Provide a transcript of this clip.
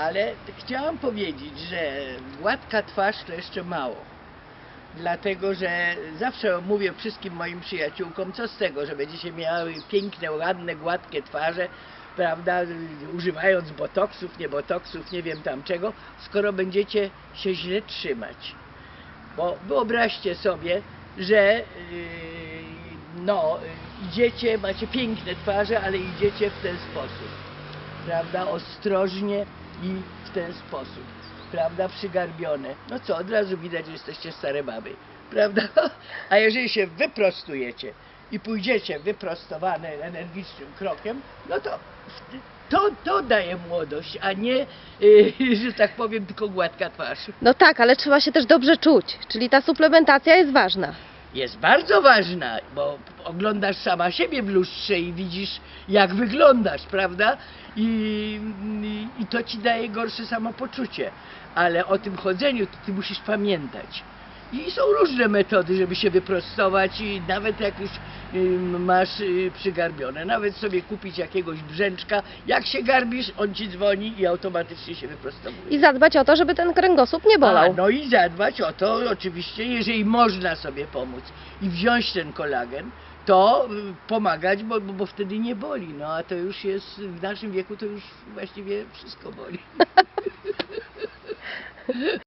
Ale chciałam powiedzieć, że gładka twarz to jeszcze mało. Dlatego, że zawsze mówię wszystkim moim przyjaciółkom, co z tego, że będziecie miały piękne, ładne, gładkie twarze, prawda, używając botoksów, nie botoksów, nie wiem tam czego, skoro będziecie się źle trzymać. Bo wyobraźcie sobie, że yy, no, idziecie, macie piękne twarze, ale idziecie w ten sposób. Prawda? Ostrożnie i w ten sposób. Prawda? Przygarbione. No co, od razu widać, że jesteście stare baby. Prawda? A jeżeli się wyprostujecie i pójdziecie wyprostowane, energicznym krokiem, no to to, to daje młodość, a nie, yy, że tak powiem, tylko gładka twarz. No tak, ale trzeba się też dobrze czuć, czyli ta suplementacja jest ważna. Jest bardzo ważna, bo oglądasz sama siebie w lustrze i widzisz, jak wyglądasz, prawda? I, i, i to ci daje gorsze samopoczucie. Ale o tym chodzeniu to ty musisz pamiętać. I są różne metody, żeby się wyprostować i nawet jak już masz y, przygarbione, nawet sobie kupić jakiegoś brzęczka, jak się garbisz, on ci dzwoni i automatycznie się wyprostowuje. I zadbać o to, żeby ten kręgosłup nie A, bolał. no i zadbać o to, oczywiście, jeżeli można sobie pomóc i wziąć ten kolagen, to y, pomagać, bo, bo, bo wtedy nie boli. No a to już jest, w naszym wieku to już właściwie wszystko boli.